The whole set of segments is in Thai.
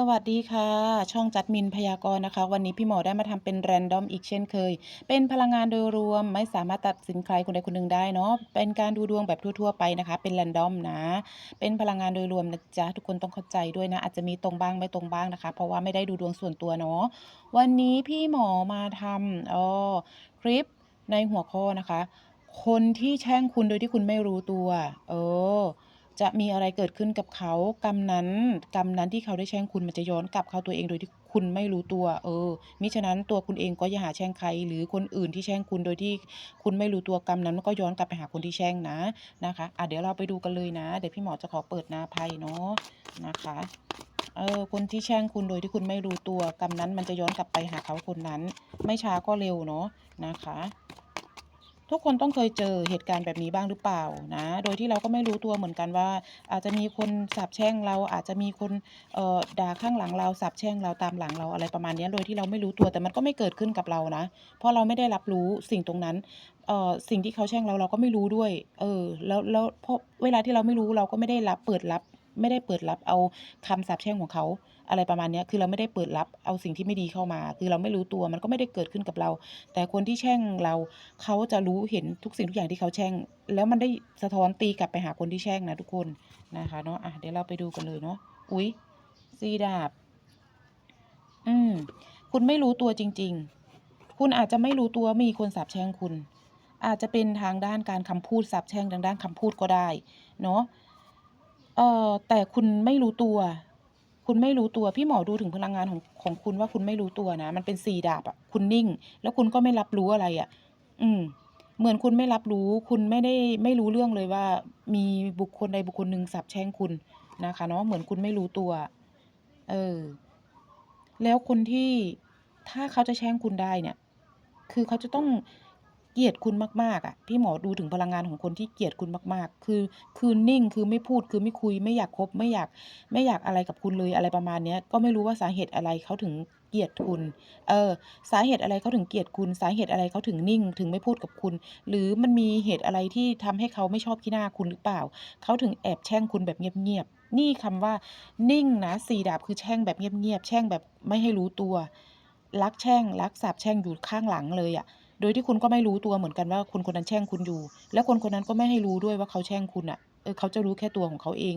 สวัสดีค่ะ ช่องจัดมินพยากรณ์นะคะ วันนี้พี่หมอได้มาทำเป็นแรนดอมอีกเช่นเคย เป็นพลังงานโดยรวมไม่สามารถตัดสินใครคนใดคนหนึ่งได้เนาะเป็นการดูดวงแบบทั่วๆไปนะคะ เป็นแรนดอมนะ เป็นพลังงานโดยรวมนะจ๊ะทุกคนต้องเข้าใจด้วยนะ อาจจะมีตรงบ้างไม่ตรงบ้างนะคะ เพราะว่าไม่ได้ดูดวงส่วนตัวเนาะวันนี้พี่หมอมาทำอ๋อคลิปในหัวข้อนะคะ คนที่แช่งคุณโดยที่คุณไม่รู้ตัว เออ จะมีอะไรเกิดขึ้นกับเขา กรรมนั้นกรรมนั้นที่เขาได้แช่งคุณมันจะย้อนกลับเข้าตัวเองโดยที่คุณไม่รู้ตัว เออ มิฉะนั้นตัวคุณเองก็อย่าหาแช่งใคร หรือคนอื่นที่แช่งคุณโดยที่คุณไม่รู้ตัวกรรมนั้นมันก็ย้อนกลับไปหาคนที่แช่งนะนะคะอะเดี๋ยวเราไปดูกันเลยนะ เดี๋ยวพี่หมอจะขอเปิดหน้าไพ่เนาะนะคะเออคนที่แช่งคุณโดยที่คุณไม่รู้ตัวกรรมนั้นมันจะย้อนกลับไปหาเขาคนนั้น ไม่ช้าก็เร็วเนาะนะคะ ทุกคนต้องเคยเจอเหตุการณ์แบบนี้บ้างหรือเปล่านะ โดยที่เราก็ไม่รู้ตัวเหมือนกันว่า อาจจะมีคนสาปแช่งเราอาจจะมีคนเอ่อด่าข้างหลังเราสาปแช่งเราตามหลังเราอะไรประมาณนี้โดยที่เราไม่รู้ตัวแต่มันก็ไม่เกิดขึ้นกับเรานะ เพราะเราไม่ได้รับรู้สิ่งตรงนั้นเอ่อสิ่งที่เขาแช่งเราเราก็ไม่รู้ด้วย เออ แล้วแล้วเพราะเวลาที่เราไม่รู้เราก็ไม่ได้รับเปิดรับ ไม่ได้เปิดรับเอาคำสาปแช่งของเขา อะไรประมาณนี้คือเราไม่ได้เปิดรับเอาสิ่งที่ไม่ดีเข้ามา คือเราไม่รู้ตัวมันก็ไม่ได้เกิดขึ้นกับเรา แต่คนที่แช่งเราเขาจะรู้เห็นทุกสิ่งทุกอย่างที่เขาแช่ง แล้วมันได้สะท้อนตีกลับไปหาคนที่แช่งนะทุกคนนะคะเนาะอะเดี๋ยวเราไปดูกันเลยเนาะอุ๊ยซีดาบ อืม คุณไม่รู้ตัวจริง ๆ คุณอาจจะไม่รู้ตัวมีคนสาปแช่งคุณ อาจจะเป็นทางด้านการคำพูดสาปแช่งทางด้านคำพูดก็ได้ เนาะเอ่อแต่คุณไม่รู้ตัว คุณไม่รู้ตัวพี่หมอดูถึงพลังงานของของคุณว่าคุณไม่รู้ตัวนะ มันเป็นสี่ดาบอะคุณนิ่ง แล้วคุณก็ไม่รับรู้อะไรอะอืม เหมือนคุณไม่รับรู้ คุณไม่ได้ไม่รู้เรื่องเลยว่า มีบุคคลใดบุคคลหนึ่งสาปแช่งคุณนะคะเนาะเหมือนคุณไม่รู้ตัว เออ แล้วคนที่ถ้าเขาจะแช่งคุณได้เนี่ย คือเขาจะต้อง เกลียดคุณมากๆอะพี่หมอดูถึงพลังงานของคนที่เกลียดคุณมากๆ คือคือนิ่งคือไม่พูดคือไม่คุยไม่อยากคบไม่อยากไม่อยากอะไรกับคุณเลยอะไรประมาณเนี้ยก็ไม่รู้ว่าสาเหตุอะไรเขาถึงเกลียดคุณ เออ สาเหตุอะไรเขาถึงเกลียดคุณ สาเหตุอะไรเขาถึงนิ่ง ถึงไม่พูดกับคุณ หรือมันมีเหตุอะไรที่ทำให้เขาไม่ชอบขี้หน้าคุณหรือเปล่า เขาถึงแอบแช่งคุณแบบเงียบๆ นี่คำว่า นิ่งนะสี่ดาบคือแช่งแบบเงียบๆ แช่งแบบไม่ให้รู้ตัว รักแช่ง รักสาปแช่งอยู่ข้างหลังเลยอะ โดยที่คุณก็ไม่รู้ตัวเหมือนกันว่าคนคนนั้นแช่งคุณอยู่ แล้วคนคนนั้นก็ไม่ให้รู้ด้วยว่าเขาแช่งคุณอะเออเขาจะรู้แค่ตัวของเขาเอง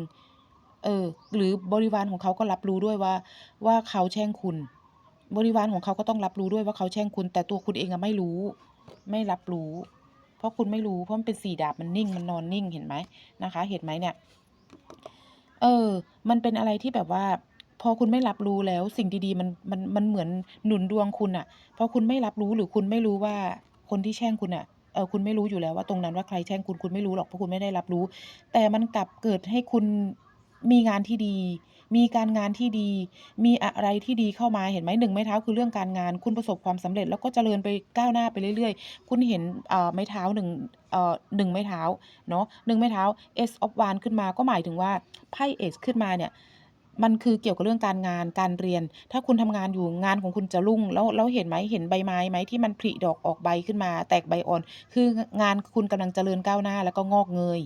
เออ หรือบริวารของเขาก็รับรู้ด้วยว่า ว่าเขาแช่งคุณ บริวารของเขาก็ต้องรับรู้ด้วยว่าเขาแช่งคุณ แต่ตัวคุณเองอะไม่รู้ ไม่รับรู้ เพราะคุณไม่รู้เพราะมันเป็นสี่ดาบมันนิ่งมันนอนนิ่งเห็นไหมนะคะ เห็นไหมเนี่ย เออ มันเป็นอะไรที่แบบว่า พอคุณไม่รับรู้แล้ว สิ่งดีๆมันมันมันเหมือนหนุนดวงคุณอะเพอคุณไม่รับรู้หรือคุณไม่รู้ว่าคนที่แช่งคุณอะเออคุณไม่รู้อยู่แล้วว่าตรงนั้นว่าใครแช่งคุณคุณไม่รู้หรอกเพราะคุณไม่ได้รับรู้ แต่มันกลับเกิดให้คุณมีงานที่ดี มีการงานที่ดี มีอะไรที่ดีเข้ามาเห็นไหมหนึ่งไม้เท้าคือเรื่องการงาน คุณประสบความสำเร็จ แล้วก็เจริญไปก้าวหน้าไปเรื่อยๆ คุณเห็นอ่อไม้เท้าหนึ่งอ่อหนึ่งไม้เท้าเนาะหนึ่งไม้เท้า Ace of Wands ขึ้นมาก็หมายถึงว่าไพ่ Ace ขึ้นมาเนี่ย มันคือเกี่ยวกับเรื่องการงานการเรียน ถ้าคุณทำงานอยู่งานของคุณจะรุ่ง แล้วแล้วเห็นไหมเห็นใบไม้ไหมที่มันผลิดอกออกใบขึ้นมา แตกใบอ่อน คืองานคุณกำลังเจริญก้าวหน้าแล้วก็งอกเงย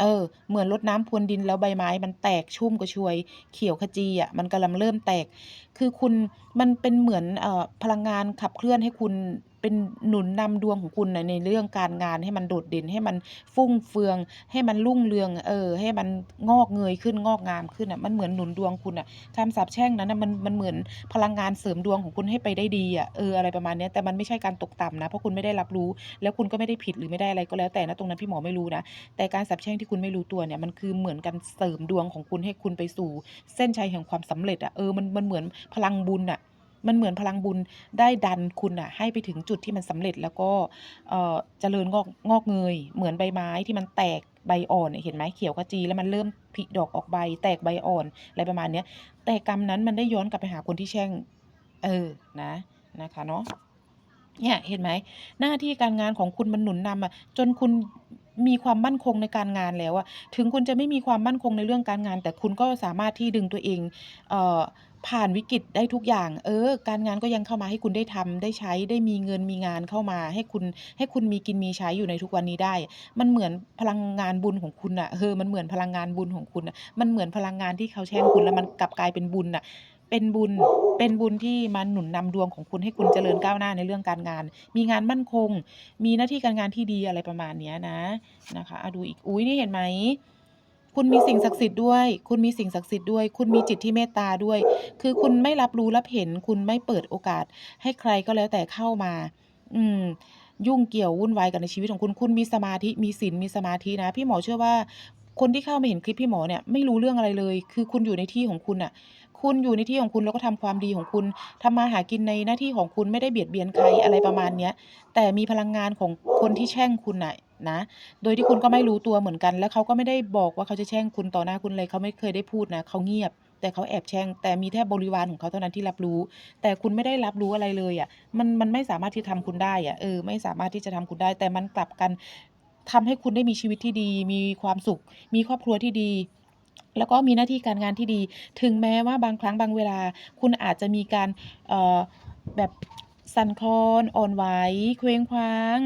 เออเหมือนรดน้ำพรวนดินแล้วใบไม้มันแตกชุ่มกระชวย เขียวขจีอะมันกำลังเริ่มแตก คือคุณมันเป็นเหมือนเอ่อพลังงานขับเคลื่อนให้คุณ เป็นหนุนนำดวงของคุณนะในเรื่องการงานให้มันโดดเด่นให้มันฟุ่งเฟือง ให้มันรุ่งเรืองเออ ให้มันงอกเงยขึ้นงอกงามขึ้นอะมันเหมือนหนุนดวงคุณอะคำสาปแช่งนั้นนะมันมันเหมือนพลังงานเสริมดวงของคุณให้ไปได้ดีอะเอออะไรประมาณนี้แต่มันไม่ใช่การตกต่ำนะเพราะคุณไม่ได้รับรู้ แล้วคุณก็ไม่ได้ผิดหรือไม่ได้อะไรก็แล้วแต่นะตรงนั้นพี่หมอไม่รู้นะแต่การสาปแช่งที่คุณไม่รู้ตัวเนี่ยมันคือเหมือนการเสริมดวงของคุณให้คุณไปสู่ เส้นชัยแห่งความสำเร็จอะเออมันมันเหมือนพลังบุญอะ มันเหมือนพลังบุญได้ดันคุณอะให้ไปถึงจุดที่มันสำเร็จแล้วก็เจริญงอกงอกเงย เหมือนใบไม้ที่มันแตกใบอ่อนเห็นไหมเขียวขจีแล้วมันเริ่มผลิดอกออกใบ แตกใบอ่อนอะไรประมาณเนี้ยแต่กรรมนั้นมันได้ย้อนกลับไปหาคนที่แช่ง เออนะนะคะเนาะเนี่ยเห็นไหมหน้าที่การงานของคุณมันหนุนนำอะจนคุณมีความมั่นคงในการงานแล้วอะถึงคุณจะไม่มีความมั่นคงในเรื่องการงาน แต่คุณก็สามารถที่ดึงตัวเองเอ่อ ผ่านวิกฤตได้ทุกอย่าง เออ การงานก็ยังเข้ามาให้คุณได้ทำได้ใช้ได้มีเงินมีงานเข้ามา ให้คุณให้คุณมีกินมีใช้อยู่ในทุกวันนี้ได้ มันเหมือนพลังงานบุญของคุณน่ะเออมันเหมือนพลังงานบุญของคุณน่ะมันเหมือนพลังงานที่เขาแช่งคุณแล้วมันกลับกลายเป็นบุญน่ะเป็นบุญ เป็นบุญที่มาหนุนนำดวงของคุณให้คุณเจริญก้าวหน้าในเรื่องการงาน มีงานมั่นคง มีหน้าที่การงานที่ดีอะไรประมาณเนี้ยนะนะคะอะดูอีกอุ๊ยนี่เห็นไหม คุณมีสิ่งศักดิ์สิทธิ์ด้วย คุณมีสิ่งศักดิ์สิทธิ์ด้วย คุณมีจิตที่เมตตาด้วย คือคุณไม่รับรู้รับเห็น คุณไม่เปิดโอกาส ให้ใครก็แล้วแต่เข้ามา อืม ยุ่งเกี่ยววุ่นวายกับในชีวิตของคุณ คุณมีสมาธิ มีศีล มีสมาธินะ พี่หมอเชื่อว่า คนที่เข้ามาเห็นคลิปพี่หมอเนี่ยไม่รู้เรื่องอะไรเลย คือคุณอยู่ในที่ของคุณน่ะคุณอยู่ในที่ของคุณแล้วก็ทำความดีของคุณทำมาหากินในหน้าที่ของคุณไม่ได้เบียดเบียนใครอะไรประมาณเนี้ยแต่มีพลังงานของคนที่แช่งคุณน่ะ นะ โดยที่คุณก็ไม่รู้ตัวเหมือนกัน แล้วเขาก็ไม่ได้บอกว่าเขาจะแช่งคุณต่อหน้าคุณเลยเขาไม่เคยได้พูดนะเขาเงียบ แต่เขาแอบแช่ง แต่มีแค่บริวารของเขาเท่านั้นที่รับรู้ แต่คุณไม่ได้รับรู้อะไรเลยอะมันมันไม่สามารถที่จะทำคุณได้อะเออไม่สามารถที่จะทำคุณได้ แต่มันกลับกันทำให้คุณได้มีชีวิตที่ดี มีความสุข มีครอบครัวที่ดี แล้วก็มีหน้าที่การงานที่ดี ถึงแม้ว่าบางครั้งบางเวลา คุณอาจจะมีการเอ่อแบบสั่นคลอนอ่อนไหวเคว้งคว้าง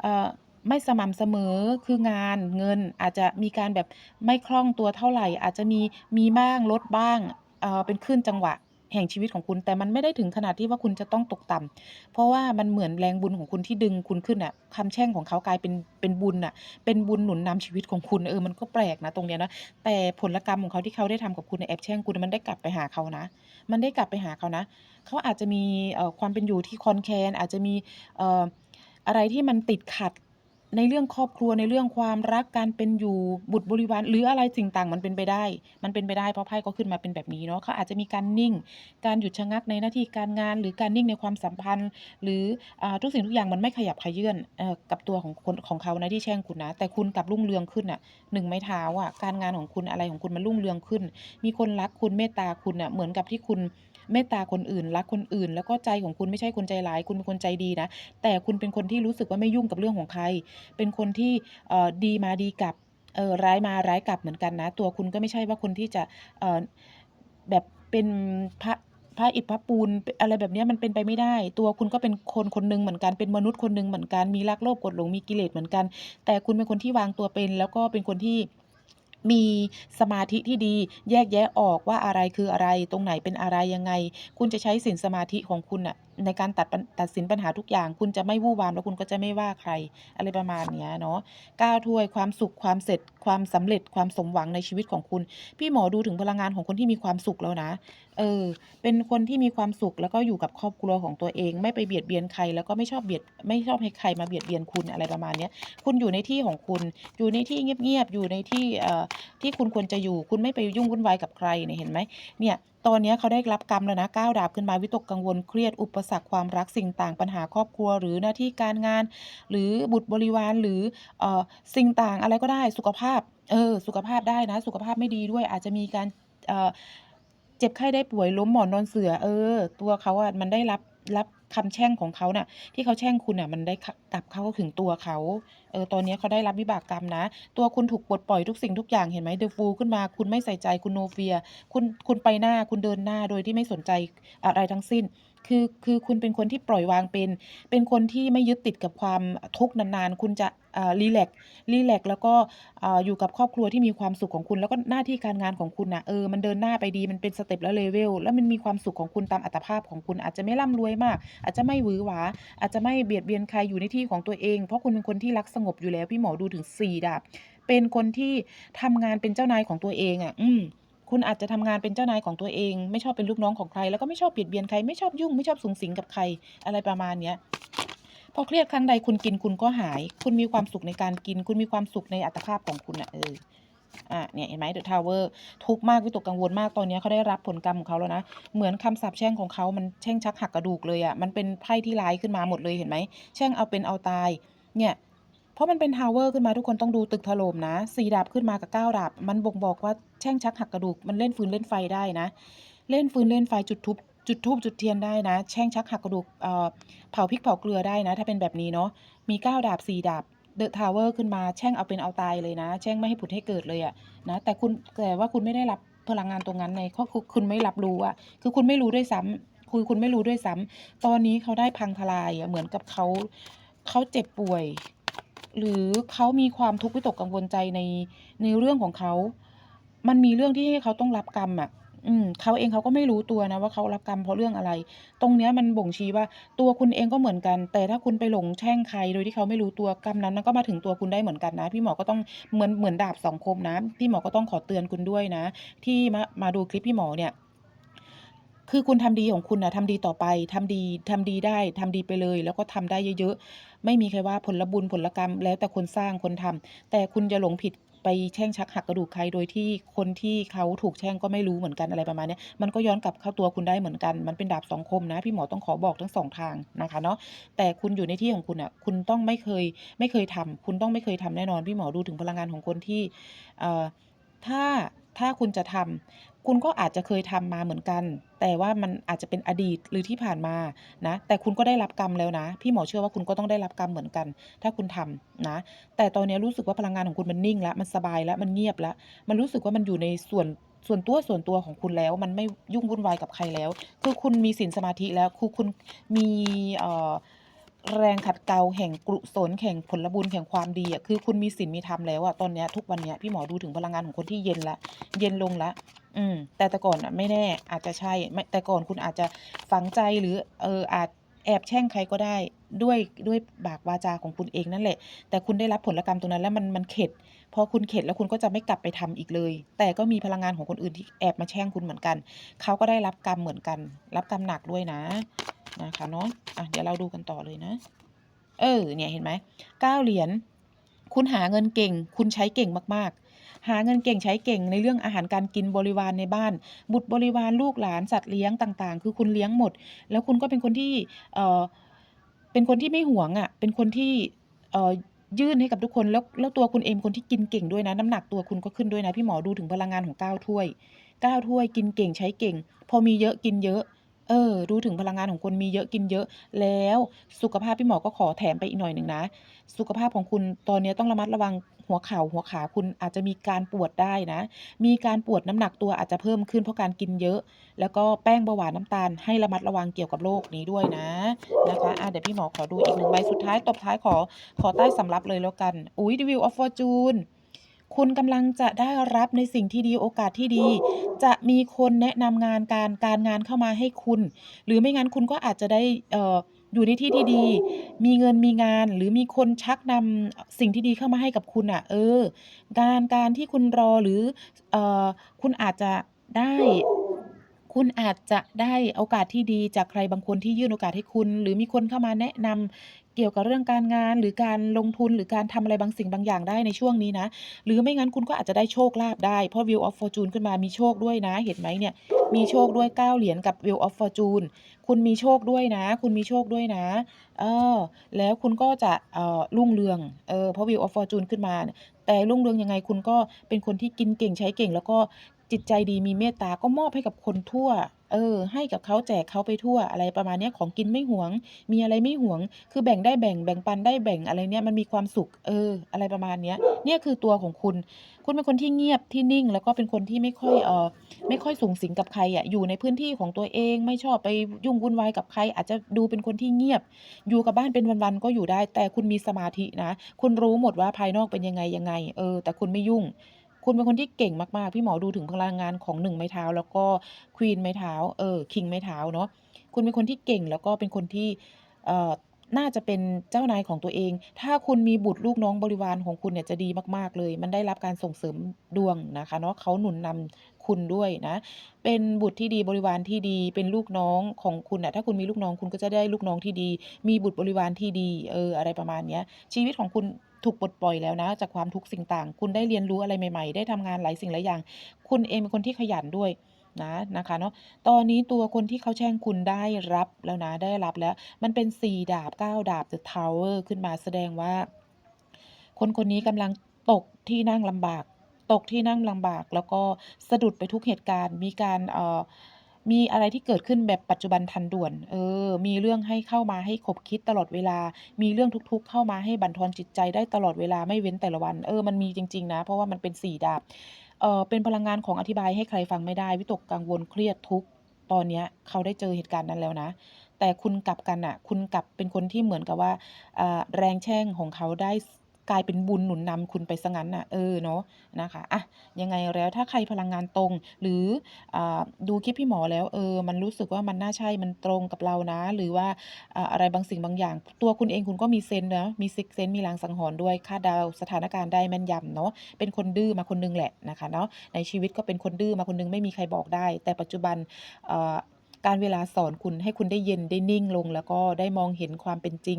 เอ่อ ไม่สม่ำเสมอ คืองานเงินอาจจะมีการแบบไม่คล่องตัวเท่าไหร่ อาจจะมีมีบ้างลดบ้างเอ่อเป็นคลื่นจังหวะแห่งชีวิตของคุณ แต่มันไม่ได้ถึงขนาดที่ว่าคุณจะต้องตกต่ำเพราะว่ามันเหมือนแรงบุญของคุณที่ดึงคุณขึ้นน่ะคำแช่งของเขากลายเป็นเป็นบุญน่ะ เป็นบุญหนุนนำชีวิตของคุณเออมันก็แปลกนะตรงเนี้ยนะแต่ผลกรรมของเขาที่เขาได้ทำกับคุณในแอบแช่งคุณมันได้กลับไปหาเขานะ มันได้กลับไปหาเขานะ เขาอาจจะมีเอ่อความเป็นอยู่ที่คลอนแคลนอาจจะมีเอ่ออะไรที่มันติดขัด ในเรื่องครอบครัวในเรื่องความรักการเป็นอยู่บุตรบริวารหรืออะไรสิ่งต่างมันเป็นไปได้ มันเป็นไปได้เพราะไพ่ก็ขึ้นมาเป็นแบบนี้เนาะเขาอาจจะมีการนิ่ง การหยุดชะงักในหน้าที่การงาน หรือการนิ่งในความสัมพันธ์ หรืออทุกสิ่งทุกอย่างมันไม่ขยับขยื้อนกับตัวของคนของเขานะที่แช่งคุณนะ แต่คุณกลับรุ่งเรืองขึ้นน่ะ1ไม้เท้าอะการงานของคุณอะไรของคุณมันรุ่งเรืองขึ้น มีคนรักคุณเมตตาคุณน่ะเหมือนกับที่คุณ เมตตาคนอื่นรักคนอื่น แล้วก็ใจของคุณไม่ใช่คนใจร้าย คุณเป็นคนใจดีนะ แต่คุณเป็นคนที่รู้สึกว่าไม่ยุ่งกับเรื่องของใคร เป็นคนที่ดีมาดีกลับเออร้ายมาร้ายกลับเหมือนกันนะ ตัวคุณก็ไม่ใช่ว่าคนที่จะเออแบบเป็นพระพระอิฐพระปูนอะไรแบบนี้มันเป็นไปไม่ได้ ตัวคุณก็เป็นคนคนหนึ่งเหมือนกันเป็นมนุษย์คนหนึ่งเหมือนกันมีรักโลภกรธหลงมีกิเลสเหมือนกัน แต่คุณเป็นคนที่วางตัวเป็น แล้วก็เป็นคนที่ มีสมาธิที่ดี แยกแยะออกว่าอะไรคืออะไร ตรงไหนเป็นอะไรยังไง คุณจะใช้สินสมาธิของคุณอะในการตัดตัดสินปัญหาทุกอย่าง คุณจะไม่วู่วามแล้วคุณก็จะไม่ว่าใคร อะไรประมาณเนี้ยเนาะ9ถ้วยความสุขความเสร็จ ความสำเร็จความสมหวังในชีวิตของคุณ พี่หมอดูถึงพลังงานของคนที่มีความสุขแล้วนะ เออ เป็นคนที่มีความสุขแล้วก็อยู่กับครอบครัวของตัวเอง ไม่ไปเบียดเบียนใคร แล้วก็ไม่ชอบเบียดไม่ชอบให้ใครมาเบียดเบียนคุณอะไรประมาณเนี้ยคุณอยู่ในที่ของคุณ อยู่ในที่เงียบๆอยู่ในที่เอ่อที่คุณควรจะอยู่ คุณไม่ไปยุ่งวุ่นวายกับใครเนี่ยเห็นไหมเนี่ย ตอนนี้เขาได้รับกรรมแล้วนะก้าวดาบขึ้นมาวิตกกังวลเครียดอุปสรรคความรักสิ่งต่างปัญหาครอบครัว หรือหน้าที่การงาน หรือบุตรบริวารหรือเออสิ่งต่างอะไรก็ได้สุขภาพเออสุขภาพได้นะ สุขภาพไม่ดีด้วย อาจจะมีการเออเจ็บไข้ได้ป่วยล้มหมอนนอนเสือ เออ ตัวเขาอะมันได้รับรับ คำแช่งของเขาน่ะ ที่เขาแช่งคุณน่ะมันได้ขกลับเข้าถึงตัวเขาเออตอนนี้เขาได้รับวิบากกรรมนะ ตัวคุณถูกปลดปล่อยทุกสิ่งทุกอย่างเห็นไหมเดฟูขึ้นมา คุณไม่ใส่ใจคุณโนเฟีย คุณคุณไปหน้าคุณเดินหน้าโดยที่ไม่สนใจอะไรทั้งสิ้นคือคือคุณเป็นคนที่ปล่อยวางเป็น เป็นคนที่ไม่ยึดติดกับความทุกข์นานๆ คุณจะ รีแลกรีแลกแล้วก็อยู่กับครอบครัวที่มีความสุขของคุณ แล้วก็หน้าที่การงานของคุณน่ะเออมันเดินหน้าไปดีมันเป็นสเต็ปและ level แล้วมันมีความสุขของคุณตามอัตภาพของคุณ อาจจะไม่ร่ำรวยมาก อาจจะไม่หวือหวา อาจจะไม่เบียดเบียนใครอยู่ในที่ของตัวเอง เพราะคุณเป็นคนที่รักสงบอยู่แล้วพี่หมอดูถึง4ดาบเป็นคนที่ทำงานเป็นเจ้านายของตัวเองอะอืมคุณอาจจะทำงานเป็นเจ้านายของตัวเอง ไม่ชอบเป็นลูกน้องของใคร แล้วก็ไม่ชอบเบียดเบียนใคร ไม่ชอบยุ่ง ไม่ชอบสุงสิงกับใคร อะไรประมาณเนี้ย พอเครียดครั้งใดคุณกินคุณก็หาย คุณมีความสุขในการกิน คุณมีความสุขในอัตภาพของคุณน่ะเอออ่าเนี่ยเห็นไหม The Tower ทุกมากวิตกกังวลมากตอนนี้เขาได้รับผลกรรมของเขาแล้วนะ เหมือนคำสาปแช่งของเขามันแช่งชักหักกระดูกเลยอะมันเป็นไพ่ที่ร้ายขึ้นมาหมดเลยเห็นไหมแช่งเอาเป็นเอาตายเนี่ยเพราะมันเป็น Tower ขึ้นมาทุกคนต้องดูตึกถล่มนะ4ดาบขึ้นมากับ9ดาบ มันบ่งบอกว่าแช่งชักหักกระดูก มันเล่นฟืนเล่นไฟได้นะ เล่นฟืนเล่นไฟจุดทุบ จุดธูปจุดเทียนได้นะ แช่งชักหักกระดูกเผาพริกเผาเกลือได้นะ ถ้าเป็นแบบนี้เนาะมี9ดาบ4ดาบ The Tower ขึ้นมาแช่งเอาเป็นเอาตายเลยนะ แช่งไม่ให้ผุดให้เกิดเลยอะนะแต่คุณแต่ว่าคุณไม่ได้รับพลังงานตรงนั้นในก็คือคุณไม่รับรู้อะคือคุณไม่รู้ด้วยซ้ำคือคุณไม่รู้ด้วยซ้ำตอนนี้เขาได้พังทลายอะเหมือนกับเขาเขาเจ็บป่วย หรือเขามีความทุกข์วิตกกังวลใจในในเรื่องของเขา มันมีเรื่องที่ให้เขาต้องรับกรรมอะ อืม เขาเองเขาก็ไม่รู้ตัวนะว่า เขารับกรรมเพราะเรื่องอะไร ตรงเนี้ยมันบ่งชี้ว่า ตัวคุณเองก็เหมือนกัน แต่ถ้าคุณไปหลงแช่งใครโดยที่เขาไม่รู้ตัว กรรมนั้นมันก็มาถึงตัวคุณได้เหมือนกันนะ พี่หมอก็ต้อง เหมือน เหมือนดาบสองคมนะ พี่หมอก็ต้องขอเตือนคุณด้วยนะ ที่มา มาดูคลิปพี่หมอเนี่ย คือคุณทำดีของคุณนะทำดีต่อไปทำดีทำดีได้ทำดีไปเลย แล้วก็ทำได้เยอะ ๆ ไม่มีใครว่าผลบุญผลกรรม แล้วแต่คนสร้างคนทำแต่คุณอย่าหลงผิด ไปแช่งชักหักกระดูกใครโดยที่คนที่เขาถูกแช่งก็ไม่รู้เหมือนกันอะไรประมาณนี้มันก็ย้อนกลับเข้าตัวคุณได้เหมือนกัน มันเป็นดาบสองคมนะ พี่หมอต้องขอบอกทั้งสองทางนะคะเนาะแต่คุณอยู่ในที่ของคุณอะคุณต้องไม่เคยไม่เคยทำคุณต้องไม่เคยทำแน่นอน พี่หมอดูถึงพลังงานของคนที่เอ่อถ้าถ้าคุณจะทำ คุณก็อาจจะเคยทำมาเหมือนกัน แต่ว่ามันอาจจะเป็นอดีตหรือที่ผ่านมานะแต่คุณก็ได้รับกรรมแล้วนะ พี่หมอเชื่อว่าคุณก็ต้องได้รับกรรมเหมือนกัน ถ้าคุณทำนะ แต่ตอนนี้รู้สึกว่าพลังงานของคุณมันนิ่งแล้วมันสบายแล้วมันเงียบแล้วมันรู้สึกว่ามันอยู่ในส่วนส่วนตัวส่วนตัวของคุณแล้วมันไม่ยุ่งวุ่นวายกับใครแล้ว คือคุณมีศีลสมาธิแล้วคือคุณมีแรงขัดเกลาแห่งกุศลแห่งผลบุญแห่งความดีอะคือคุณมีศีลมีธรรมแล้วอะตอนเนี้ยทุกวันเนี้ยพี่หมอดูถึงพลังงานของคนที่เย็นละเย็นลงละ อืมแต่แต่ก่อนอะไม่แน่อาจจะใช่ไม่แต่ก่อนคุณอาจจะฝังใจหรือเอออาจแอบแช่งใครก็ได้ด้วยด้วยปากวาจาของคุณเองนั่นแหละ แต่คุณได้รับผลกรรมตรงนั้นแล้วมันมันเข็ดพอคุณเข็ดแล้วคุณก็จะไม่กลับไปทำอีกเลย แต่ก็มีพลังงานของคนอื่นที่แอบมาแช่งคุณเหมือนกันเขาก็ได้รับกรรมเหมือนกัน รับกรรมหนักด้วยนะนะคะเนาะอะเดี๋ยวเราดูกันต่อเลยนะ เออ เนี่ยเห็นไหมเก้าเหรียญคุณหาเงินเก่ง คุณใช้เก่งมากๆ หาเงินเก่งใช้เก่งในเรื่องอาหารการกินบริวารในบ้าน บุตรบริวารลูกหลานสัตว์เลี้ยงต่างๆ คือคุณเลี้ยงหมด แล้วคุณก็เป็นคนที่เออเป็นคนที่ไม่หวงอะเป็นคนที่เอ่อยื่นให้กับทุกคนแล้วแล้วตัวคุณเองคนที่กินเก่งด้วยนะน้ำหนักตัวคุณก็ขึ้นด้วยนะพี่หมอดูถึงพลังงานของเก้าถ้วยเก้าถ้วยกินเก่งใช้เก่ง พอมีเยอะกินเยอะ เออ ดูถึงพลังงานของคนมีเยอะกินเยอะ แล้วสุขภาพพี่หมอก็ขอแถมไปอีกหน่อยหนึ่งนะ สุขภาพของคุณตอนนี้ต้องระมัดระวังหัวเข่าหัวขาคุณอาจจะมีการปวดได้นะ มีการปวดน้ำหนักตัวอาจจะเพิ่มขึ้นเพราะการกินเยอะ แล้วก็แป้งเบาหวานน้ำตาลให้ระมัดระวังเกี่ยวกับโรคนี้ด้วยนะนะคะอ่าเดี๋ยวพี่หมอขอดูอีกหนึ่งใบสุดท้ายตบท้ายขอขอใต้สำรับเลยแล้วกัน อุ๊ย The Wheel of Fortune คุณกำลังจะได้รับในสิ่งที่ดีโอกาสที่ดี จะมีคนแนะนำงานการการงานเข้ามาให้คุณ หรือไม่งั้นคุณก็อาจจะได้เอ่ออยู่ในที่ที่ดี มีเงินมีงาน หรือมีคนชักนำสิ่งที่ดีเข้ามาให้กับคุณน่ะ เออ การการที่คุณรอหรือเอ่อคุณอาจจะได้ คุณอาจจะได้โอกาสที่ดีจากใครบางคนที่ยื่นโอกาสให้คุณ หรือมีคนเข้ามาแนะนำ เกี่ยวกับเรื่องการงานหรือการลงทุนหรือการทำอะไรบางสิ่งบางอย่างได้ในช่วงนี้นะ หรือไม่งั้นคุณก็อาจจะได้โชคลาภได้เพราะ Wheel of Fortune ขึ้นมามีโชคด้วยนะ เห็นไหมเนี่ย มีโชคด้วย 9 เหรียญกับ Wheel of Fortune คุณมีโชคด้วยนะ คุณมีโชคด้วยนะ เออ แล้วคุณก็จะเออรุ่งเรือง เออเพราะ Wheel of Fortune ขึ้นมา แต่รุ่งเรืองยังไงคุณก็เป็นคนที่กินเก่งใช้เก่ง แล้วก็ จิตใจดีมีเมตตาก็มอบให้กับคนทั่ว เออ ให้กับเขาแจกเขาไปทั่วอะไรประมาณนี้ของกินไม่หวง มีอะไรไม่หวง คือแบ่งได้แบ่งแบ่งปันได้แบ่งอะไรเนี่ยมันมีความสุข เออ อะไรประมาณเนี้ยเนี่ยคือตัวของคุณ คุณเป็นคนที่เงียบที่นิ่ง แล้วก็เป็นคนที่ไม่ค่อยเออไม่ค่อยสุงสิงกับใครอะอยู่ในพื้นที่ของตัวเองไม่ชอบไปยุ่งวุ่นวายกับใคร อาจจะดูเป็นคนที่เงียบ อยู่กับบ้านเป็นวันๆก็อยู่ได้ แต่คุณมีสมาธินะ คุณรู้หมดว่าภายนอกเป็นยังไงๆเออ แต่คุณไม่ยุ่ง คุณเป็นคนที่เก่งมากๆ พี่หมอดูถึงพลังงานของ1ไม้เท้า แล้วก็ Queen ไม้เท้าเออ King ไม้เท้าเนาะคุณเป็นคนที่เก่งแล้วก็เป็นคนที่เอ่อน่าจะเป็นเจ้านายของตัวเอง ถ้าคุณมีบุตรลูกน้องบริวารของคุณเนี่ยจะดีมาก ๆ เลย มันได้รับการส่งเสริมดวงนะคะเนาะเขาหนุนนำคุณด้วยนะ เป็นบุตรที่ดีบริวารที่ดี เป็นลูกน้องของคุณน่ะถ้าคุณมีลูกน้องคุณก็จะได้ลูกน้องที่ดี มีบุตรบริวารที่ดี เออ อะไรประมาณเนี้ย ชีวิตของคุณ ถูกปลดปล่อยแล้วนะ จากความทุกข์สิ่งต่าง คุณได้เรียนรู้อะไรใหม่ๆ ได้ทำงานหลายสิ่งหลายอย่าง คุณเองเป็นคนที่ขยันด้วยนะนะคะเนาะตอนนี้ตัวคนที่เขาแช่งคุณได้รับแล้วนะได้รับแล้ว มันเป็น 4 ดาบ 9 ดาบ The Tower ขึ้นมาแสดงว่า คนคนนี้กำลังตกที่นั่งลำบาก ตกที่นั่งลำบาก แล้วก็สะดุดไปทุกเหตุการณ์มีการเอ่อ มีอะไรที่เกิดขึ้นแบบปัจจุบันทันด่วน เออ มีเรื่องให้เข้ามาให้ขบคิดตลอดเวลา มีเรื่องทุกๆ เข้ามาให้บั่นทอนจิตใจได้ตลอดเวลาไม่เว้นแต่ละวัน เออ มันมีจริง ๆ นะ เพราะว่ามันเป็น4ดาบ เออเป็นพลังงานของอธิบายให้ใครฟังไม่ได้ วิตกกังวลเครียดทุก ตอนเนี้ยเขาได้เจอเหตุการณ์นั้นแล้วนะ แต่คุณกลับกันน่ะ คุณกลับเป็นคนที่เหมือนกับว่าอ่าแรงแช่งของเขาได้ กลายเป็นบุญหนุนนำคุณไปสงั้นน่ะเออเนาะนะคะอะยังไงแล้วถ้าใครพลังงานตรง หรืออดูคลิปพี่หมอแล้วเออมันรู้สึกว่ามันน่าใช่มันตรงกับเรานะ หรือว่าออะไรบางสิ่งบางอย่าง ตัวคุณเองคุณก็มีเซนนะมี Sixth Sense มีลางสังหรณ์ด้วยคาดเดาสถานการณ์ได้แม่นยำเนาะเป็นคนดื้อมาคนหนึ่งแหละนะคะเนาะในชีวิตก็เป็นคนดื้อมาคนหนึ่งไม่มีใครบอกได้ แต่ปัจจุบันการเวลาสอนคุณให้คุณได้เย็นได้นิ่งลง แล้วก็ได้มองเห็นความเป็นจริง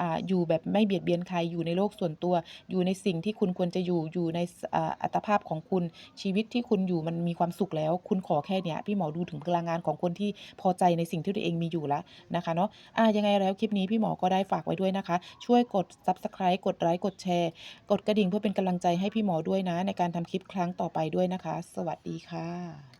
ออยู่แบบไม่เบียดเบียนใครอยู่ในโลกส่วนตัว อยู่ในสิ่งที่คุณควรจะอยู่อยู่ในอ,อัตภาพของคุณชีวิตที่คุณอยู่มันมีความสุขแล้ว คุณขอแค่เนี้ยพี่หมอดูถึงพลังงานของคนที่พอใจในสิ่งที่ตัวเองมีอยู่แล้วนะคะเนาะอายังไงแล้วคลิปนี้พี่หมอก็ได้ฝากไว้ด้วยนะคะ ช่วยกด Subscribe กดไลค์กดแชร์ กดกระดิ่งเพื่อเป็นกำลังใจให้พี่หมอด้วยนะ ในการทำคลิปครั้งต่อไปด้วยนะคะ สวัสดีค่ะ